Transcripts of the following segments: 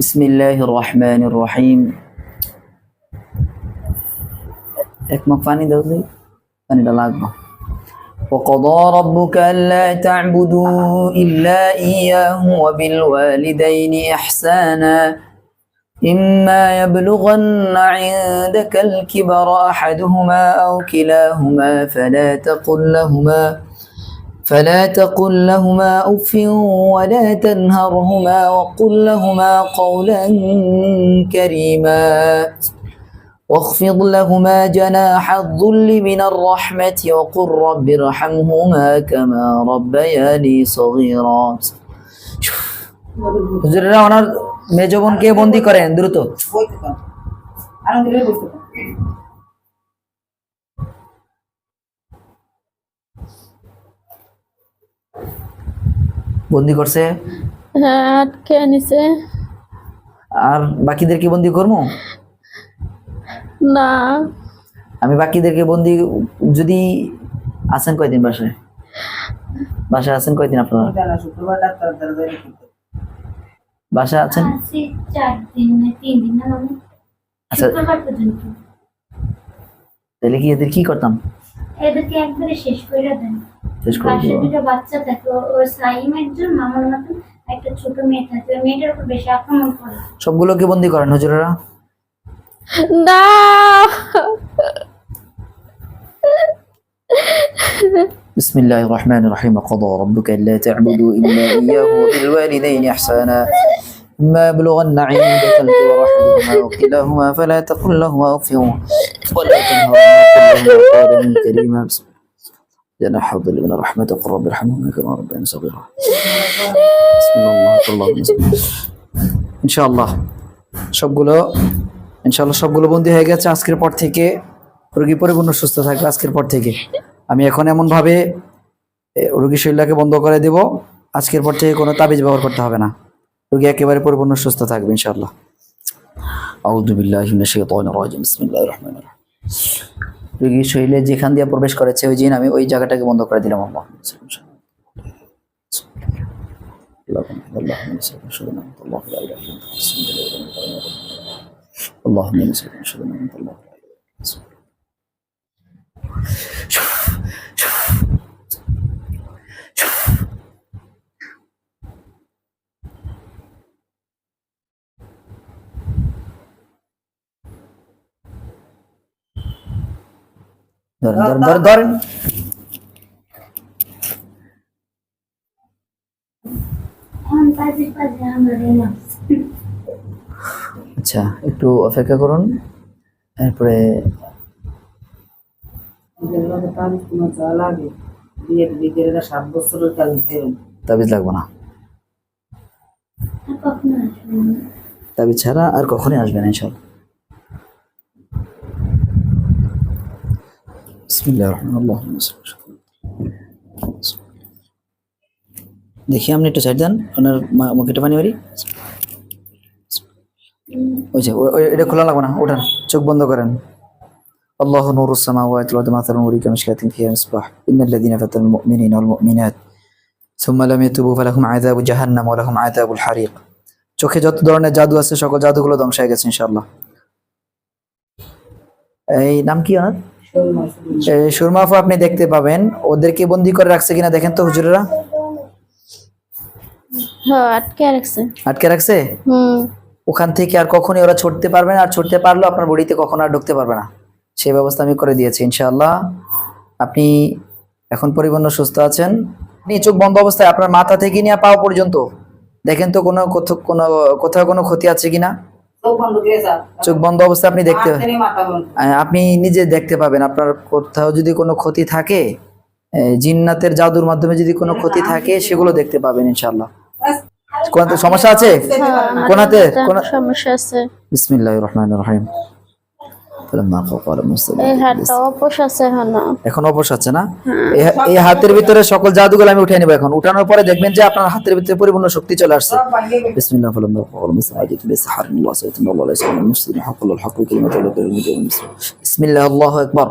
بسم الله الرحمن الرحيم এক মগ পানি দাও দিই পানিটা লাগবে وقضى ربك ألا تعبدوا إلا إياه وبالوالدين إحسانا إما يبلغن عندك الكبر أحدهما أو كلاهما فلا تقل لهما فلا تقل لهما أف ولا تنهرهما وقل لهما قولا كريما واخفض لهما جناح الذل من الرحمة وقل رب ارحمهما كما ربياني صغيرا হুজুরেরা ওনার মেজ বোনকে বন্দি করেন দ্রুত বন্দি করছে? হ্যাঁ আটকে নিছে আর বাকিদের কি বন্দি করব? না। আমি বাকিদেরকে বন্দি যদি আছেন কয়দিন বাসায়? বাসায় আছেন কয়দিন আপনারা? বাসায় আছেন? আছি চার দিন না তিন দিন না মানে? আচ্ছা। শুক্রবার পর্যন্ত। তাহলে কি এদের কি করতাম? এদেরকে একবারে শেষ করে দেন। শেষ করে পাশে দিব দুটো বাচ্চা থাকে ও- ওর সাইম একজন মামার মতন একটা ছোট মেয়ে থাকে ওই মেয়েটার উপর বেশি আক্রমণ করে সবগুলোকে বন্দি করেন হুজুরেরা না بسم الله الرحمن الرحيم وقضى ربك ألا تعبدوا إلا إياه وبالوالدين إحسانا إما يبلغن عندك الكبر أحدهما أو كلاهما فلا تقل لهما أف ولا تنهرهما وقل لهما قولا كريما بسم جناح الظل من الرحمة وقل رب ارحمهما كما ربياني صغيرا بسم الله الله ইনশাআল্লাহ সবগুলো ইনশাআল্লাহ সবগুলো বন্দি হয়ে গেছে আজকের পর থেকে রোগী পরিপূর্ণ সুস্থ থাকবে আজকের পর থেকে আমি এখন এমন ভাবে এ, রোগী শরীরটাকে বন্ধ করে দেব আজকের পর থেকে কোনো তাবিজ ব্যবহার করতে হবে না রোগী একেবারে পরিপূর্ণ সুস্থ থাকবে ইনশাআল্লাহ আউযু বিল্লাহি মিনাশ শাইতানির রাজিম বিসমিল্লাহির রহমানির রহিম রোগীর শরীরে যেখান দিয়ে প্রবেশ করেছে ওই জিন আমি ওই জায়গাটাকে বন্ধ করে দিলাম আল্লাহ اللهم صل وسلم على ধরেন ধরেন ধরেন ধরেন। আমরা রইলাম আচ্ছা একটু অপেক্ষা করুন। এরপরে তাবিজ লাগবে না। আর কখনো আসবে না। তাবিজ ছাড়া আর কখনই আসবে না ইনশাল্লাহ বিসমিল্লাহ রহমান আল্লাহ দেখি আপনি একটু সাইড দেন ওনার মা- মুখে একটু পানি মারি ওই যে ওই- ওই- এটা খোলা লাগবে না ওঠান চোখ বন্ধ করেন الله نور السماوات والأرض مثل نوره كمشكاة فيها مصباح إن الذين فتنوا المؤمنين والمؤمنات ثم لم يتوبوا فلهم عذاب جهنم ولهم عذاب الحريق চোখে যত ধরনের জাদু আছে সকল জাদুগুলো ধ্বংস হয়ে গেছে ইনশাআল্লাহ এই নাম কি ওনার শোলমা শুধু এই সুরমাফু আপনি দেখতে পাবেন। ওদেরকে বন্দি করে রাখছে কিনা দেখেন তো হুজুরেরা। হ্যাঁ আটকে রাখছে। আটকে রাখছে? হুম। ওখান থেকে আর কখনই ওরা ছুটতে পারবে না। আর ছুটতে পারলেও আপনার বডিতে কখনো আর ঢুকতে পারবে না। সেই ব্যবস্থা আমি করে দিয়েছি ইনশাআল্লাহ। আপনি এখন পরিপূর্ণ সুস্থ আছেন। আপনি চোখ বন্ধ অবস্থায় আপনার মাথা থেকে নিয়ে পাওয়া পর্যন্ত। দেখেন তো কোনো কোথাও কোনো কোথাও কোনো ক্ষতি আছে কিনা? চোখ বন্ধ অবস্থায় আপনি দেখতে আপনি নিজে দেখতে পাবেন আপনার কোথাও যদি কোনো ক্ষতি থাকে আহ, জিন্নাতের জাদুর মাধ্যমে যদি কোনো ক্ষতি থাকে সেগুলো দেখতে পাবেন ইনশাল্লাহ কোনাতে সমস্যা আছে? কোনাতে? কোন সমস্যা আছে। বিসমিল্লাহির রহমানির রহিম। তাহলে মা মুসলিম এই হাতটা অপশ আছে না এখন অপশ আছে না? এই হাতের ভিতরে সকল জাদুগুলো আমি উঠিয়ে নিব এখন। উঠানোর পরে দেখবেন যে আপনার হাতের ভিতরে পরিপূর্ণ শক্তি চলে আসছে। বিসমিল্লাহ ফালা মা কপাল মুসাইদ বিসহার আল্লাহ সাইয়্যিদুল আল্লাহ সাইয়্যিদুল মুসলিম। হকুল হক কালিমাতুল বিসমিল্লাহ আল্লাহু আকবার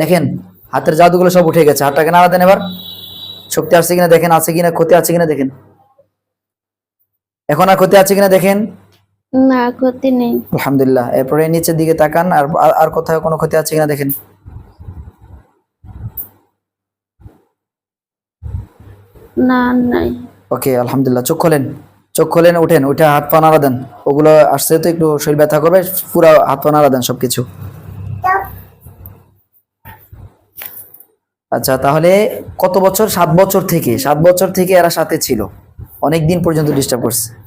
দেখেন হাতের জাদুগুলো সব উঠে গেছে। হাতটাকে নাড়া দেন এবার। শক্তি আসছে কিনা দেখেন আছে কিনা ক্ষতি আছে কিনা দেখেন। এখন আর ক্ষতি আছে কিনা দেখেন। না ক্ষতি নেই। আলহামদুলিল্লাহ। এরপরে নিচের দিকে তাকান আর আর- কোথাও কোনো ক্ষতি আছে কিনা দেখেন। না নাই। ওকে আলহামদুলিল্লাহ। চোখ খোলেন চোখ খোলেন উঠেন উঠে হাত পা নাড়া দেন। ওগুলো আসছে তো একটু শরীর ব্যথা করবে পুরো হাত পা নাড়া দেন সবকিছু। আচ্ছা তাহলে কত বছর? সাত বছর থেকে সাত বছর থেকে এরা সাথে ছিল। অনেক দিন পর্যন্ত ডিস্টার্ব করছে।